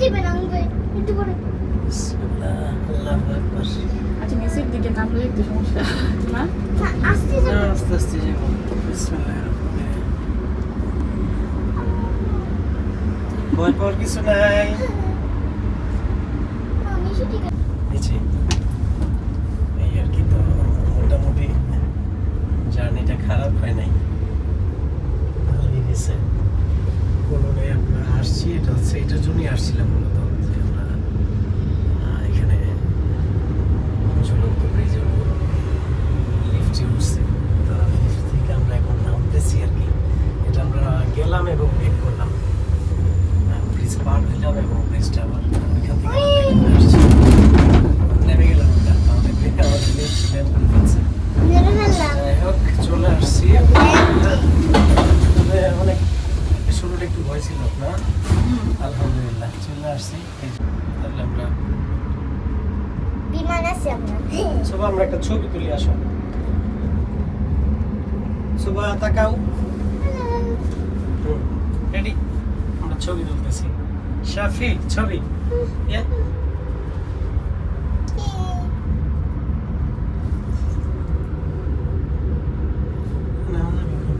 দিবেন আনবে একটু করে বিসমিল্লাহ, আল্লাহু আকবার। আচ্ছা নিচের দিকে নামলে একটু সমস্যা। না না, আস্তে না, আস্তে আস্তে যাব। বিসমিল্লাহির রহমানির রহিম। ভয় পাওয়ার কিছু নাই না, নিচে দিকে নিচে এই আর কি তো মোটামুটি জার্নিটা খারাপ হয় নাই ভালোই গেছে কোলনে আমরা আসছি এটা হচ্ছে এটার জন্যই আসছিলাম মূলত যে আমরা আহ, এখানে ঝুলন্ত ব্রিজের উপর লিফটে উঠছি তো লিফট থেকে আমরা এখন নামতেছি আর কি এটা আমরা গেলাম এবং বেক করলাম ব্রিজ এবং ব্রিজটা আবার। ওইখান থেকে নেমে গেলাম আমাদের যাই হোক চলে আসছি। অনেক শুরুটা একটু ভয় ছিল না আলহামদুলিল্লাহ চলে আসছি। তাহলে আমরা বিমান আছে আপনার সুবা আমরা একটা ছবি তুলি আসো। সুবা তাকাও। রেডি আমরা ছবি তুলতেছি। শাফি ছবি Yeah? না, না, না।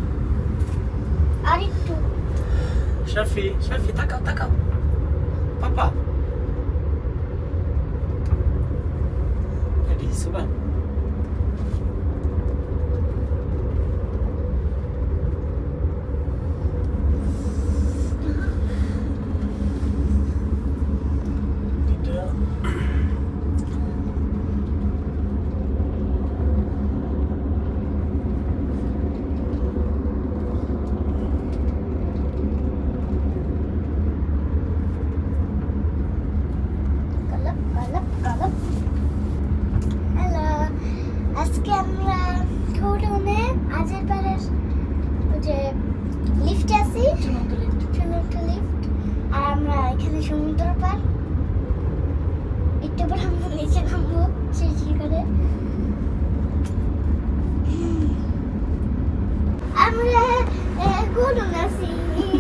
আর একটু শাফি শাফি তাকাও তাকাও পাপা রেডি সুবা এটা কলপ কলপ কলপ হ্যালো আজকে আমরা কোডনে আজের পাড়ের ওই যে লিফটে আছি চূড়ান্ত লিফট ছোট একটা লিফট আর আমরা এখানে সমুদ্র পার একটু পর আমরা নিচে নামবো সিঁড়ি করে আমরা কোডনে আছি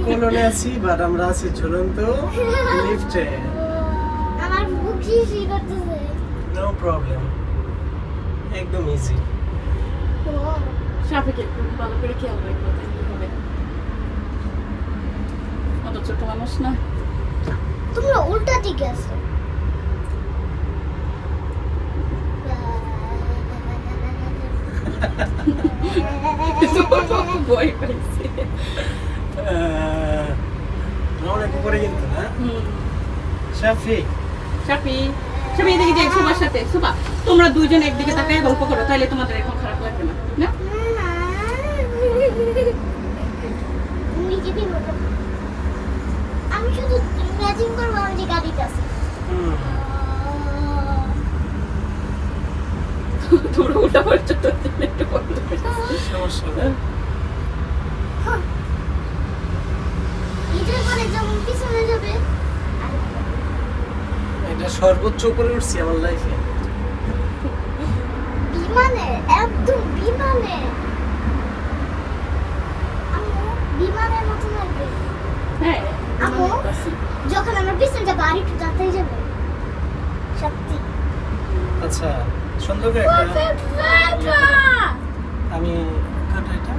কোলনে আছি বাট আমরা আছি ঝুলন্ত লিফটে আমার বুক শিরশির করতেছে। নো প্রবলেম একদম ইজি একটু ভালো করে খেয়াল রাখব তাহলে হবে? অত ছোট মানুষ না। তোমরা উল্টা দিকে আছো। ভয় পাইছে। অনেক উপরে কিন্তু না হুম। শাফি। সাপি সাপি এদিকে যাই সুবার সাথে। সুবা তোমরা দুইজন একদিকে তাকায় গল্প করো তাহলে তোমাদের এখন খারাপ লাগবে না না? আমি শুধু ইমাজিন করব আমি যে গাড়িতে আছি। হুম, তোমরা উল্টা পাল্টা তো একটু বন্ধ করে দাও। সমস্যা নেই নিজের পরে যেমন পিছনে যাবে এটা সর্বোচ্চ উপরে উঠছি আমার লাইফে বিমানে একদম বিমানে। বিমানের মতো লাগবে। হ্যাঁ কাছে। যখন আমরা পিছনে যাব আর একটু তাড়াতাড়ি যাবে। সত্যি। আচ্ছা সুন্দর করে একটা আমি কাটা এটা?